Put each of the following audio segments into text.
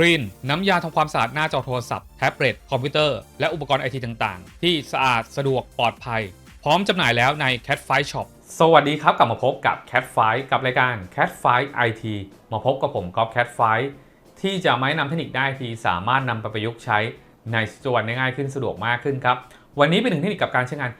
ครีนน้ำยาทำความสะอาดหน้าจอโทรศัพท์แท็บเล็ตคอมพิวเตอร์ และอุปกรณ์ไอทีต่างๆ ที่สะอาดสะดวกปลอดภัย พร้อมจำหน่ายแล้วใน Cat f i Shop สวัสดีครับกลับมาพบกับ Cat f i กับรายการ Cat f i IT มาพบกับผมก๊อฟ Cat f i ที่จะไม่นำเทคนิคได้ที่สามารถนำไปประยุกต์ใช้ในส่วนได้ง่ายขึ้นสะดวกมากขึ้นครับวันนี้เป็นหนึ่งเทคนิคกับการใช้งาน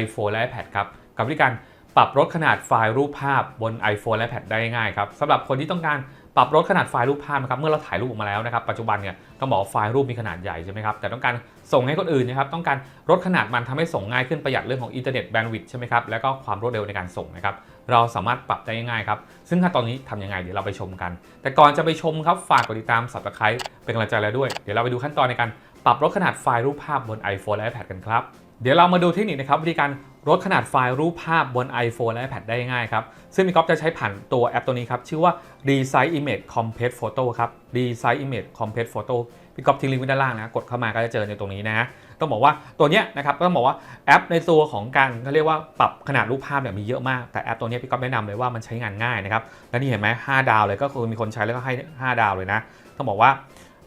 iPhone และ iPad ครับกับวิธีการ ปรับลดขนาดไฟล์รูปภาพบน iPhone และ iPad ได้ง่ายครับสำหรับคนที่ต้องการปรับลดขนาดไฟล์รูปภาพนะครับเมื่อเราถ่ายรูปออกมาแล้วนะครับปัจจุบันเนี่ยต้องบอกไฟล์รูปมีขนาดใหญ่ใช่ไหมครับแต่ต้องการส่งให้คนอื่นนะครับต้องการลดขนาดมันทำให้ส่งง่ายขึ้นประหยัดเรื่องของอินเทอร์เน็ตแบนด์วิดต์ใช่ไหมครับแล้วก็ความรวดเร็วในการส่งนะครับเราสามารถปรับได้ง่ายครับซึ่งขั้นตอนนี้ทำยังไงเดี๋ยวเราไปชมกัน แต่ก่อนจะไปชมครับฝากกดติดตาม subscribe เป็นกำลังใจแล้วด้วยเดี๋ยวเราไปดูขั้นตอนในการปรับลดขนาดไฟล์รูปภาพบน iPhone และ iPad กันครับเดี๋ยวเรามาดูเทคนิคนะครับวิธีการ ลดขนาดไฟล์รูปภาพบน iPhone และ iPad ได้ง่ายครับ ซึ่งมีก๊อฟจะใช้ผ่านตัวแอปตัวนี้ครับ ชื่อว่า Resize Image Compress Photo ครับ Resize Image Compress Photo พี่ก๊อฟทิ้งลิงก์ไว้ด้านล่างนะ กดเข้ามาก็จะเจอในตรงนี้นะ ต้องบอกว่าตัวเนี้ยนะครับต้องบอกว่าแอปในตัวของการเขาเรียกว่าปรับขนาดรูปภาพเนี่ยมีเยอะมาก แต่แอปตัวเนี้ยพี่ก๊อฟแนะนำเลยว่ามันใช้งานง่ายนะครับ และนี่เห็นไหม5ดาวเลยก็คือมีคนใช้แล้วก็ให้ 5 ดาวเลยนะ ต้องบอกว่า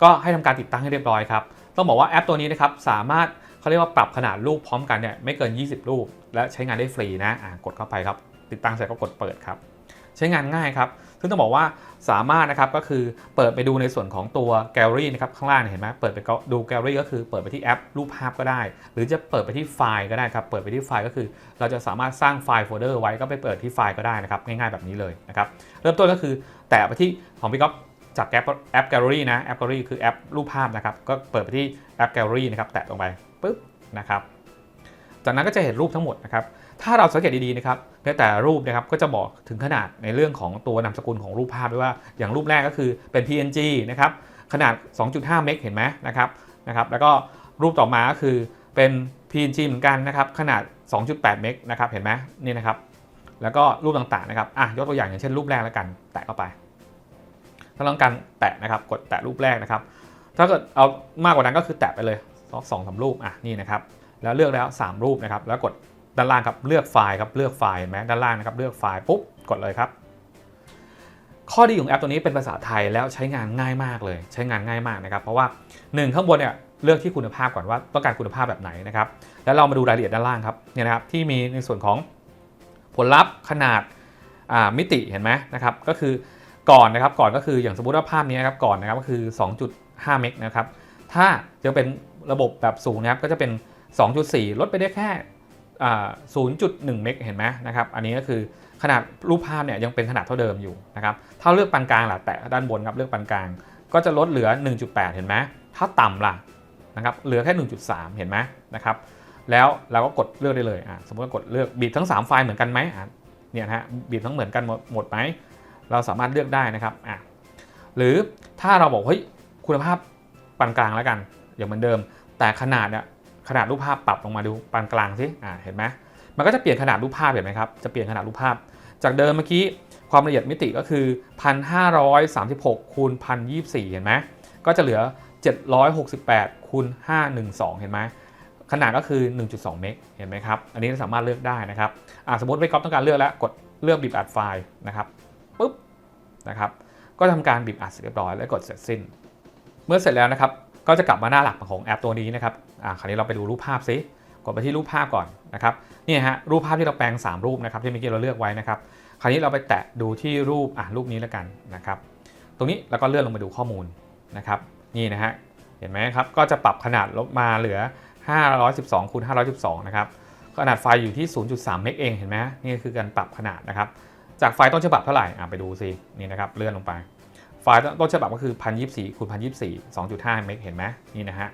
ก็ให้ทำการติดตั้งให้เรียบร้อยครับ ต้องบอกว่าแอปตัวนี้นะครับสามารถ เขาเรียกว่าปรับขนาดรูปพร้อมกันเนี่ยไม่เกิน 20 รูป และใช้งานได้ฟรีนะอ่ากดเข้าไปครับ ติดตั้งเสร็จก็กดเปิดครับ ใช้งานง่ายครับ ซึ่งต้องบอกว่าสามารถนะครับก็คือเปิดไปดูในส่วนของตัวแกลเลอรี่นะครับข้างล่างเห็นไหมเปิดไปดูแกลเลอรี่ก็คือเปิดไปที่แอปรูปภาพก็ได้ หรือจะเปิดไปที่ไฟล์ก็ได้ครับ เปิดไปที่ไฟล์ก็คือ เราจะสามารถสร้างไฟล์โฟลเดอร์ไว้ก็ไปเปิดที่ไฟล์ก็ได้นะครับง่ายๆแบบนี้เลยนะครับเริ่มต้นก็คือแตะไปที่ของพี่ก๊อฟจากแอปแอปแกลเลอรี่นะแอปแกลเลอรี่คือแอปรูปภาพนะครับก็เปิดไปที่แอปแกลเลอรี่นะครับแตะลงไป ปุ๊บนะครับจากนั้นก็จะเห็นรูปทั้งหมดนะครับ ถ้าเราสังเกตดีๆนะครับในแต่รูปนะครับก็จะบอกถึงขนาดในเรื่องของตัวนามสกุลของรูปภาพด้วยว่า อย่างรูปแรกก็คือเป็น PNG นะครับขนาด 2.5 เมกเห็นไหมนะครับนะครับ แล้วก็รูปต่อมาก็คือเป็น PNG เหมือนกันนะครับขนาด 2.8 เมกนะครับเห็นไหมนี่นะครับ แล้วก็รูปต่างๆนะครับอะยกตัวอย่างอย่างเช่นรูปแรกแล้วกัน แตะเข้าไป ถ้าต้องการแตะนะครับกดแตะรูปแรกนะครับ ถ้าเกิดเอามากกว่านั้นก็คือแตะไปเลย สองสองสามรูปอะนี่นะครับแล้วเลือกแล้ว 3 รูปนะครับแล้วกดด้านล่างครับเลือกไฟล์ครับเลือกไฟล์เห็นไหมด้านล่างนะครับเลือกไฟล์ปุ๊บกดเลยครับ ข้อดีของแอปตัวนี้เป็นภาษาไทยแล้วใช้งานง่ายมากเลย ใช้งานง่ายมากนะครับเพราะว่า 1 ข้างบนเนี่ยเลือกที่คุณภาพก่อนว่าต้องการคุณภาพแบบไหนนะครับแล้วเรามาดูรายละเอียดด้านล่างครับเนี่ยนะครับที่มีในส่วนของผลลัพธ์ขนาดมิติเห็นไหมนะครับก็คือก่อนนะครับก่อนก็คืออย่างสมมติว่าภาพนี้นะครับก่อนนะครับก็คือ 2.5 เมกนะครับถ้าจะเป็น ระบบแบบสูงนะครับก็จะเป็น 2.4 ลดไปได้แค่ 0.1 เมกเห็นไหมนะครับ อันนี้ก็คือขนาดรูปภาพเนี่ยยังเป็นขนาดเท่าเดิมอยู่นะครับ ถ้าเลือกปานกลางล่ะแตะด้านบนครับเลือกปานกลาง ก็จะลดเหลือ 1.8 เห็นไหมถ้าต่ำล่ะนะครับเหลือแค่ 1.3 เห็นไหมนะครับแล้วเราก็กดเลือกได้เลยอะสมมติว่ากดเลือกบีบทั้ง 3 ไฟล์เหมือนกันไหมอะเนี่ยฮะบีบทั้งเหมือนกันหมดหมดไหมเราสามารถเลือกได้นะครับอะหรือถ้าเราบอกเฮ้ยคุณภาพปานกลางแล้วกัน อย่างเหมือนเดิม แต่ขนาดเนี่ยขนาดรูปภาพปรับลงมาดูปานกลางสิอ่าเห็นไหมมันก็จะเปลี่ยนขนาดรูปภาพเห็นไหมครับจะเปลี่ยนขนาดรูปภาพ จากเดิมเมื่อกี้ความละเอียดมิติก็คือ 1536คูณ1024 เห็นไหมก็จะเหลือ 768คูณ512 เห็นไหมขนาดก็คือ 1.2 เมกเห็นไหมครับ อันนี้สามารถเลือกได้นะครับอ่าสมมติไปก๊อฟต้องการเลือกแล้วกดเลือกบีบอัดไฟล์นะครับปุ๊บนะครับ ก็ทำการบีบอัดเสร็จเรียบร้อยแล้วกดเสร็จสิ้น เมื่อเสร็จแล้วนะครับ ก็จะกลับมาหน้าหลักของแอปตัวนี้นะครับอ่าคราวนี้เราไปดูรูปภาพซิกดไปที่รูปภาพก่อนนะครับนี่ฮะรูปภาพที่เราแปลง 3 รูปนะครับที่เมื่อกี้เราเลือกไว้นะครับคราวนี้เราไปแตะดูที่รูปอะรูปนี้แล้วกันนะครับตรงนี้แล้วก็เลื่อนลงมาดูข้อมูลนะครับนี่นะฮะเห็นไหมครับก็จะปรับขนาดลบมาเหลือ 512คูณ512นะครับขนาดไฟล์อยู่ที่ 0.3 เมกเองเห็นไหมนี่คือการปรับขนาดนะครับจากไฟล์ต้นฉบับเท่าไหร่อะไปดูสินี่นะครับเลื่อนลงไป ไฟล์ต้นฉบับก็คือ1024คูณ1024 2.5 เมกเห็นไหมนี่นะฮะ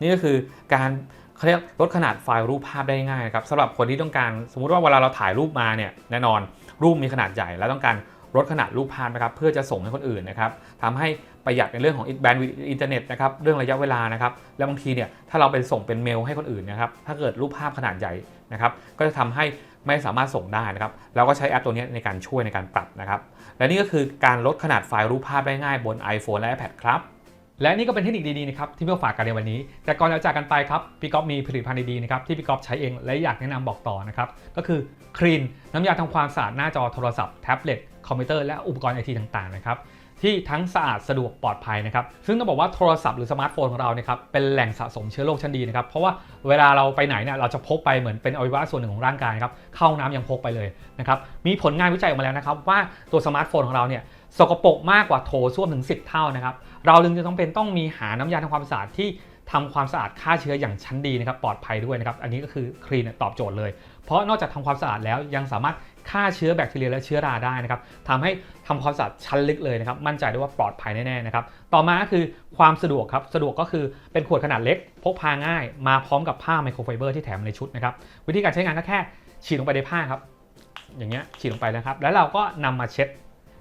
นี่ก็คือการเขาเรียกลดขนาดไฟล์รูปภาพได้ง่ายนะครับสำหรับคนที่ต้องการสมมุติว่าเวลาเราถ่ายรูปมาเนี่ยแน่นอนรูปมีขนาดใหญ่แล้วต้องการลดขนาดรูปภาพนะครับเพื่อจะส่งให้คนอื่นนะครับทำให้ประหยัดในเรื่องของแบนด์วิดอินเทอร์เน็ตนะครับเรื่องระยะเวลานะครับแล้วบางทีเนี่ยถ้าเราไปส่งเป็นเมลให้คนอื่นนะครับถ้าเกิดรูปภาพขนาดใหญ่นะครับก็จะทำให้ ไม่สามารถส่งได้นะครับเราก็ใช้แอปตัวนี้ในการช่วยในการปรับนะครับ และนี่ก็คือการลดขนาดไฟล์รูปภาพได้ง่ายบน iPhone และ iPad ครับ และนี่ก็เป็นเทคนิคดีๆนะครับที่มาฝากกันในวันนี้ แต่ก่อนจะจากกันไปครับพี่ก๊อฟมีผลิตภัณฑ์ดีๆนะครับที่พี่ก๊อฟใช้เองและอยากแนะนำบอกต่อนะครับก็คือครีนน้ำยาทำความสะอาดหน้าจอโทรศัพท์แท็บเล็ตคอมพิวเตอร์และอุปกรณ์ไอทีต่างๆนะครับ ที่ทั้งสะอาดสะดวกปลอดภัยนะครับ ซึ่งต้องบอกว่าโทรศัพท์หรือสมาร์ทโฟนของเราเนี่ยครับเป็นแหล่งสะสมเชื้อโรคชั้นดีนะครับ เพราะว่าเวลาเราไปไหนเนี่ยเราจะพกไปเหมือนเป็นอวัยวะส่วนหนึ่งของร่างกายครับเข้าห้องน้ำยังพกไปเลยนะครับมีผลงานวิจัยออกมาแล้วนะครับว่าตัวสมาร์ทโฟนของเราเนี่ยสกปรกมากกว่าโถส้วมถึง 10 เท่านะครับเราจึงจะต้องเป็นต้องมีหาน้ำยาทำความสะอาดที่ทำความสะอาดฆ่าเชื้ออย่างชั้นดีนะครับปลอดภัยด้วยนะครับอันนี้ก็คือคลีนตอบโจทย์เลย เพราะนอกจากทำความสะอาดแล้วยังสามารถฆ่าเชื้อแบคทีเรียและเชื้อราได้นะครับทำให้ทำความสะอาดชั้นลึกเลยนะครับ มั่นใจได้ว่าปลอดภัยแน่ๆนะครับ ต่อมาคือความสะดวกครับ สะดวกก็คือเป็นขวดขนาดเล็ก พกพาง่าย มาพร้อมกับผ้าไมโครไฟเบอร์ที่แถมในชุดนะครับ วิธีการใช้งานก็แค่ฉีดลงไปในผ้าครับ อย่างเงี้ยฉีดลงไปนะครับ แล้วเราก็นำมาเช็ด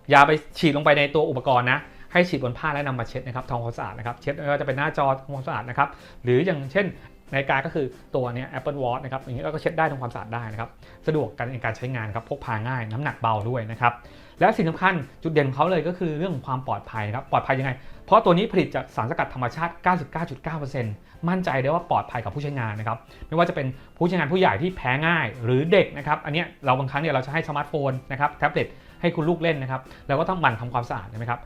อย่าไปฉีดลงไปในตัวอุปกรณ์นะ ให้ฉีดบนผ้าแล้วนำมาเช็ดนะครับทำความสะอาดนะครับ เช็ดไม่ว่าจะเป็นหน้าจอทำความสะอาดนะครับ หรืออย่างเช่น นาฬิกาก็คือตัวนี้ Apple Watch นะครับอย่างนี้เราก็เช็ดได้ทำความสะอาดได้นะครับสะดวกกันในการใช้งานครับพกพาง่ายน้ำหนักเบาด้วยนะครับและสิ่งสำคัญจุดเด่นของเขาเลยก็คือเรื่องของความปลอดภัยนะครับปลอดภัยยังไง เพราะตัวนี้ผลิตจากสารสกัดธรรมชาติ 99.9%มั่นใจได้ว่าปลอดภัยกับผู้ใช้งานนะครับไม่ว่าจะเป็นผู้ใช้งานผู้ใหญ่ที่แพ้ง่ายหรือเด็กนะครับอันนี้เราบางครั้งเนี่ยเราจะให้สมาร์ทโฟนนะครับแท็บเล็ตให้คุณลูกเล่นนะครับเราก็ต้องหมั่นทำความสะอาดนะครับ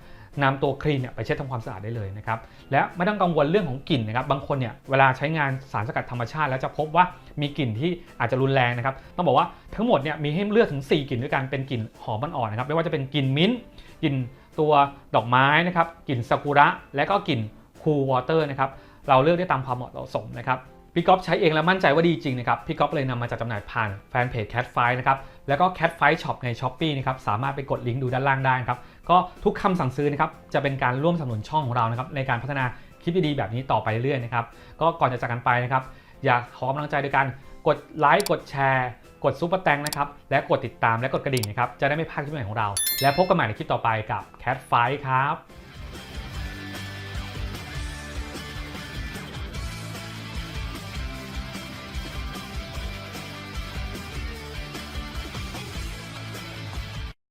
นำตัวคลีนเนี่ยไปเช็ดทำความสะอาดได้เลยนะครับและไม่ต้องกังวลเรื่องของกลิ่นนะครับบางคนเนี่ยเวลาใช้งานสารสกัดธรรมชาติ แล้วจะพบว่ามีกลิ่นที่อาจจะรุนแรงนะครับต้องบอกว่าทั้งหมดเนี่ยมีให้เลือกถึง 4กลิ่นด้วยกันเป็นกลิ่นหอมอ่อนๆนะครับไม่ว่าจะเป็นกลิ่นมิ้นท์กลิ่นตัวดอกไม้นะครับกลิ่นซากุระ และก็กลิ่นคูลวอเตอร์นะครับเราเลือกได้ตามความเหมาะสมนะครับพี่ก๊อฟใช้เองแล้วมั่นใจว่าดีจริงนะครับพี่ก๊อฟเลยนำมาจัดจำหน่ายผ่านแฟนเพจ Cat f i นะครับแล้วก็ Cat f i Shop ใน s h อ p e e นะครับสามารถไปกดลิงก์ดูด้านล่างได้นะครับ ก็ทุกคำสั่งซื้อนะครับจะเป็นการร่วมสนับสนุนช่องของเรานะครับในการพัฒนาคลิปดีๆแบบนี้ต่อไปเรื่อยๆนะครับก็ก่อนจะจากกันไปนะครับอยากขอกำลังใจโดยการกดไลค์กดแชร์ กดซุปเปอร์แตงนะครับและกดติดตามและกดกระดิ่งนะครับจะได้ไม่พลาดคลิปใหม่ของเรา และพบกันใหม่ในคลิปต่อไปกับ Cat f i ครับ